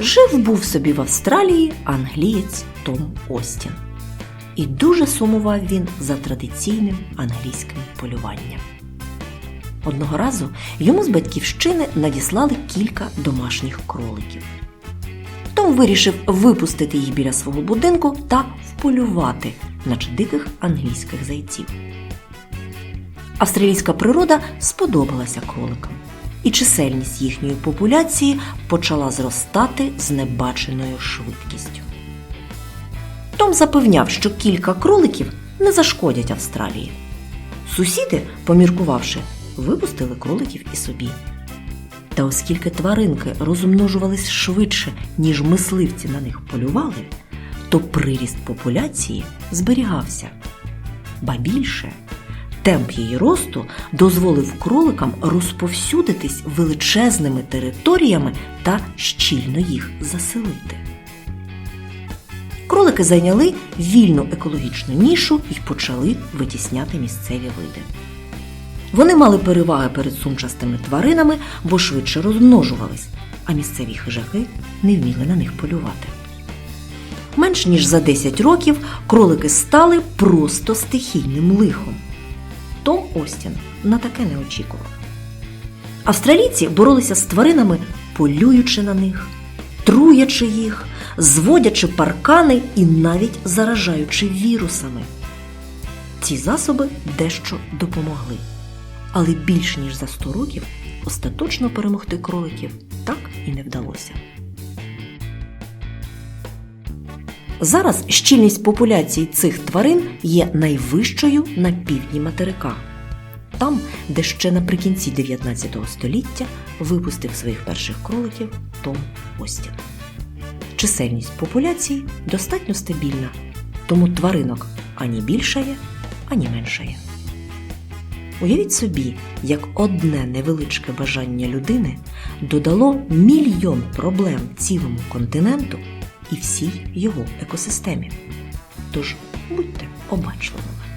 Жив був собі в Австралії англієць Том Остін. І дуже сумував він за традиційним англійським полюванням. Одного разу йому з батьківщини надіслали кілька домашніх кроликів. Том вирішив випустити їх біля свого будинку та вполювати, наче диких англійських зайців. Австралійська природа сподобалася кроликам, і чисельність їхньої популяції почала зростати з небаченою швидкістю. Том запевняв, що кілька кроликів не зашкодять Австралії. Сусіди, поміркувавши, випустили кроликів і собі. Та оскільки тваринки розмножувались швидше, ніж мисливці на них полювали, то приріст популяції зберігався. Ба більше, темп її росту дозволив кроликам розповсюдитись величезними територіями та щільно їх заселити. Кролики зайняли вільну екологічну нішу і почали витісняти місцеві види. Вони мали переваги перед сумчастими тваринами, бо швидше розмножувались, а місцеві хижаки не вміли на них полювати. Менш ніж за 10 років кролики стали просто стихійним лихом. Том Остін на таке не очікував. Австралійці боролися з тваринами, полюючи на них, труячи їх, зводячи паркани і навіть заражаючи вірусами. Ці засоби дещо допомогли, але більш ніж за 100 років остаточно перемогти кроликів так і не вдалося. Зараз щільність популяції цих тварин є найвищою на півдні материка. Там, де ще наприкінці 19 століття випустив своїх перших кроликів Том Остін. Чисельність популяції достатньо стабільна, тому тваринок ані більшає, ані меншає. Уявіть собі, як одне невеличке бажання людини додало мільйон проблем цілому континенту і всій його екосистемі. Тож будьте обачливими.